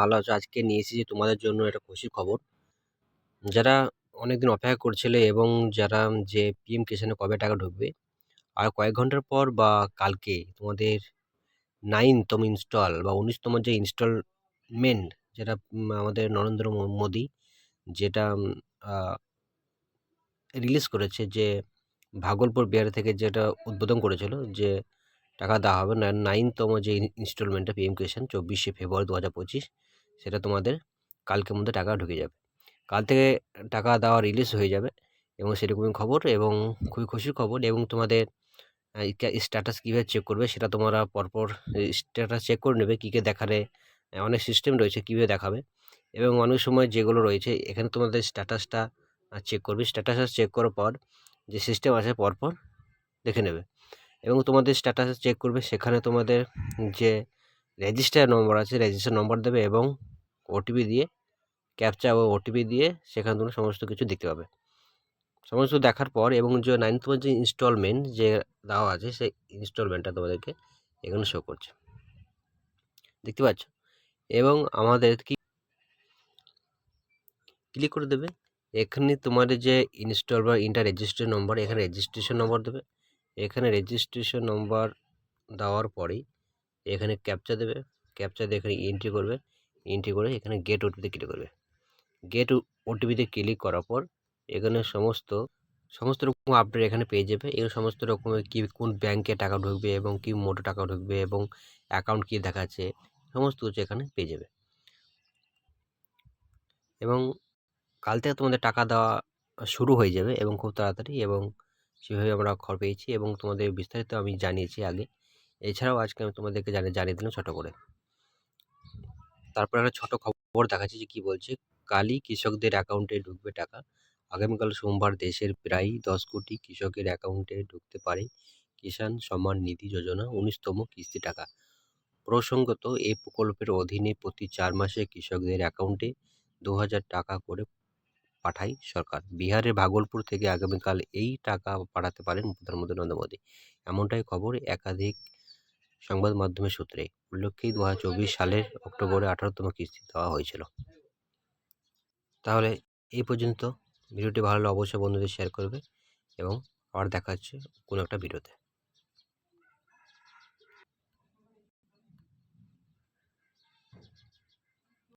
ভালো আছো? আজকে নিয়ে এসেছি তোমাদের জন্য একটা খুশির খবর। যারা অনেকদিন অপেক্ষা করছিলে এবং যারা যে পিএম কিষানে কবে টাকা ঢুকবে, আর কয়েক ঘণ্টার পর বা কালকে তোমাদের নাইনতম ইনস্টল বা উনিশতম যে ইনস্টলমেন্ট যেটা আমাদের নরেন্দ্র মোদী যেটা রিলিজ করেছে যে ভাগলপুর বিহার থেকে যেটা উদ্বোধন করেছিল যে টাকা দেওয়া হবে নাইনতম যে ইনস্টলমেন্টটা পিএম কিষান চব্বিশে ফেব্রুয়ারি দু হাজার পঁচিশ সেটা তোমাদের কালকের মধ্যে টাকা ঢুকে যাবে। কাল থেকে টাকা দেওয়া রিলিজ হয়ে যাবে এবং সেরকমই খবর এবং খুবই খুশির খবর এবং তোমাদের স্ট্যাটাস কীভাবে চেক করবে সেটা তোমরা পরপর স্ট্যাটাস চেক করে নেবে, কী কী দেখালে অনেক সিস্টেম রয়েছে কীভাবে দেখাবে এবং অনেক সময় যেগুলো রয়েছে এখানে তোমাদের স্ট্যাটাসটা চেক করবে। স্ট্যাটাসটা চেক করার পর যে সিস্টেম আছে পরপর দেখে নেবে এবং তোমাদের স্ট্যাটাস চেক করবে। সেখানে তোমাদের যে রেজিস্টার নম্বর আছে রেজিস্টার নম্বর দেবে এবং ওটিপি দিয়ে ক্যাপচা ও ওটিপি দিয়ে সেখানে তোমরা সমস্ত কিছু দেখতে পাবে। সমস্ত দেখার পর এবং যে নাইনথ যে ইনস্টলমেন্ট যে দেওয়া আছে সেই ইনস্টলমেন্টটা তোমাদেরকে এখানে শো করছে। দেখতে পাচ্ছ? এবং আমাদের কি ক্লিক করে দেবে। এখানে তোমাদের যে ইনস্টল বা ইন্টার রেজিস্ট্রেশন নম্বর এখানে রেজিস্ট্রেশন নম্বর দেবে। এখানে রেজিস্ট্রেশন নম্বর দেওয়ার পরেই এখানে ক্যাপচা দেবে। ক্যাপচা দিয়ে এখানে এন্ট্রি করবে। এন্ট্রি করে এখানে গেট ওটিপিতে ক্লিক করবে। গেট ওটিপিতে ক্লিক করার পর এখানে সমস্ত সমস্ত রকম আপডেট এখানে পেয়ে যাবে। এই সমস্ত রকমের কি, কোন ব্যাংকে টাকা ঢুকবে এবং কি মোটো টাকা ঢুকবে এবং অ্যাকাউন্ট কী দেখাচ্ছে, সমস্ত কিছু এখানে পেয়ে যাবে। এবং কাল থেকে তোমাদের টাকা দেওয়া শুরু হয়ে যাবে এবং খুব তাড়াতাড়ি এবং সেভাবে আমরা খবর পেয়েছি এবং তোমাদের বিস্তারিত আমি জানিয়েছি আগে। এছাড়াও আজকে আমি তোমাদেরকে জানিয়ে জানিয়ে দিলাম ছোটো করে। তারপর একটা ছোটো খবর দেখাচ্ছি যে কী বলছে, কালই কৃষকদের অ্যাকাউন্টে ঢুকবে টাকা। আগামীকাল সোমবার দেশের প্রায় দশ কোটি কৃষকের অ্যাকাউন্টে ঢুকতে পারে কিষাণ সম্মান নিধি যোজনা, উনিশতম কিস্তি টাকা। প্রসঙ্গত এই প্রকল্পের অধীনে প্রতি চার মাসে কৃষকদের অ্যাকাউন্টে দু হাজার টাকা করে পাঠায় সরকার। বিহারের ভাগলপুর থেকে আগামীকাল এই টাকা পাঠাতে পারেন প্রধানমন্ত্রী নরেন্দ্র মোদী। এমনটাই খবর একাধিক সংবাদ মাধ্যমের সূত্রে উল্লেখিত দু হাজার চব্বিশ সালের অক্টোবরে আঠারোতম কিস্তি দেওয়া হয়েছিল। তাহলে এই পর্যন্ত। ভিডিওটি ভালো লাগলে অবশ্যই বন্ধুদের শেয়ার করবে এবং আবার দেখা হচ্ছে কোনো একটা ভিডিওতে।